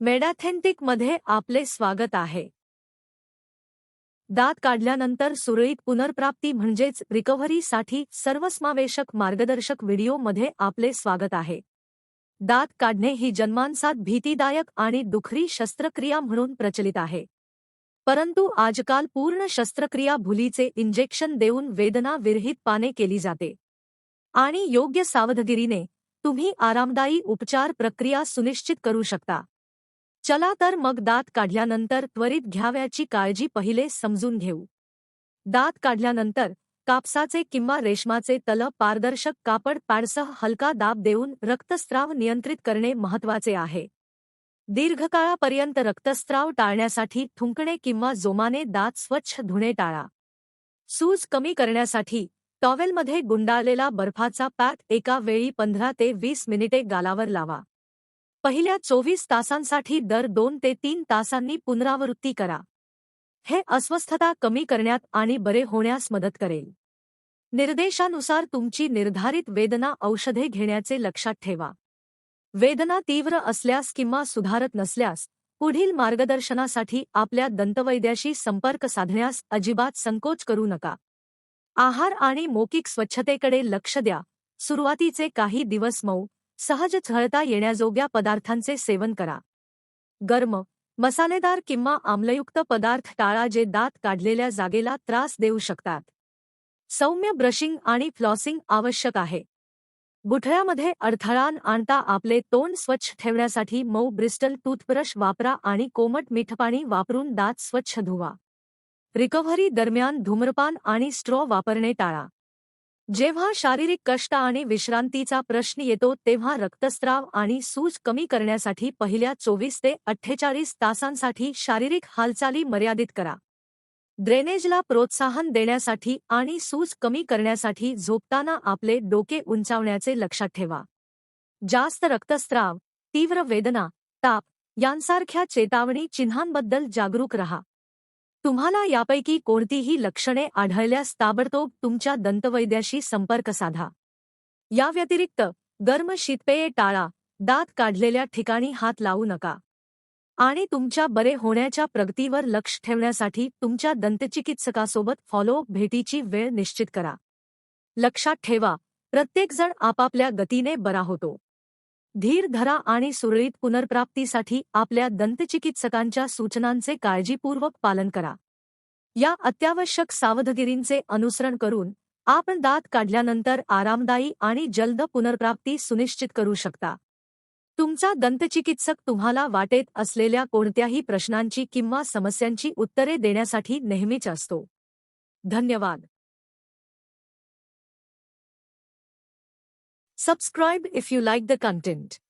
मेडाथेंटिकमध्ये आपले स्वागत आहे. दात काढल्यानंतर सुरळीत पुनर्प्राप्ती म्हणजेच रिकव्हरीसाठी सर्वसमावेशक मार्गदर्शक व्हिडिओमध्ये आपले स्वागत आहे. दात काढणे ही जन्मांसात भीतीदायक आणि दुखरी शस्त्रक्रिया म्हणून प्रचलित आहे. परंतु आजकाल पूर्ण शस्त्रक्रिया भुलीचे इंजेक्शन देऊन वेदना विरहित पाने केली जाते. आणि योग्य सावधगिरीने तुम्ही आरामदायी उपचार प्रक्रिया सुनिश्चित करू शकता. चला तर मग दात काढल्यानंतर त्वरित घ्याव्याची काळजी पहिले समजून घेऊ. दात काढल्यानंतर कापसाचे किंवा रेशमाचे तल पारदर्शक कापड पॅडसह हलका दाब देऊन रक्तस्राव नियंत्रित करणे महत्त्वाचे आहे. दीर्घकाळापर्यंत रक्तस्राव टाळण्यासाठी थुंकणे किंवा जोमाने दात स्वच्छ धुणे टाळा. सूज कमी करण्यासाठी टॉवेलमध्ये गुंडाळलेला बर्फाचा पॅक एका वेळी पंधरा ते वीस मिनिटे गालावर लावा. पहिल्या चोवीस तासांसाठी दर दोन ते तीन तासांनी पुनरावृत्ती करा. हे अस्वस्थता कमी करण्यात आणि बरे होण्यास मदत करेल. निर्देशानुसार तुमची निर्धारित वेदना औषधे घेण्याचे लक्षात ठेवा. वेदना तीव्र असल्यास किंवा सुधारत नसल्यास पुढील मार्गदर्शनासाठी आपल्या दंतवैद्याशी संपर्क साधण्यास अजिबात संकोच करू नका. आहार आणि मौखिक स्वच्छतेकडे लक्ष द्या. सुरुवातीचे काही दिवस मऊ सहज झळता येण्याजोग्या पदार्थांचे सेवन करा. गर्म मसालेदार किंवा आम्लयुक्त पदार्थ टाळा जे दात काढलेल्या जागेला त्रास देऊ शकतात. सौम्य ब्रशिंग आणि फ्लॉसिंग आवश्यक आहे. गुठळ्यामध्ये अडथळान आणता आपले तोंड स्वच्छ ठेवण्यासाठी मऊ ब्रिस्टल टूथब्रश वापरा आणि कोमट मिठपाणी वापरून दात स्वच्छ धुवा. रिकव्हरी दरम्यान धूम्रपान आणि स्ट्रॉ वापरणे टाळा. जेव्हा शारीरिक कष्ट आणि विश्रांतीचा प्रश्न येतो तेव्हा रक्तस्राव आणि सूज कमी करण्यासाठी पहिल्या चोवीस ते अठ्ठेचाळीस तासांसाठी शारीरिक हालचाली मर्यादित करा. ड्रेनेजला प्रोत्साहन देण्यासाठी आणि सूज कमी करण्यासाठी झोपताना आपले डोके उंचावण्याचे लक्षात ठेवा. जास्त रक्तस्राव तीव्र वेदना ताप यांसारख्या चेतावणी चिन्हांबद्दल जागरूक रहा. तुम्हाला यापैकी कोणतीही लक्षणे आढळल्यास ताबडतोब तुमच्या दंतवैद्याशी संपर्क साधा. या व्यतिरिक्त गर्म शीतपेये टाळा दात काढलेल्या ठिकाणी हात लावू नका. आणि तुमच्या बरे होण्याच्या प्रगतीवर लक्ष ठेवण्यासाठी तुमच्या दंतचिकित्सकासोबत फॉलोअप भेटीची वेळ निश्चित करा. लक्षात ठेवा प्रत्येकजण आपापल्या गतीने बरा होतो. धीर धरा आणि सुरळीत पुनर्प्राप्तीसाठी आपल्या दंतचिकित्सकांच्या सूचनांचे काळजीपूर्वक पालन करा. या अत्यावश्यक सावधगिरींचे अनुसरण करून आपण दात काढल्यानंतर आरामदायी आणि जलद पुनर्प्राप्ती सुनिश्चित करू शकता. तुमचा दंतचिकित्सक तुम्हाला वाटेत असलेल्या कोणत्याही प्रश्नांची किंवा समस्यांची उत्तरे देण्यासाठी नेहमीच असतो. धन्यवाद. Subscribe if you like the content.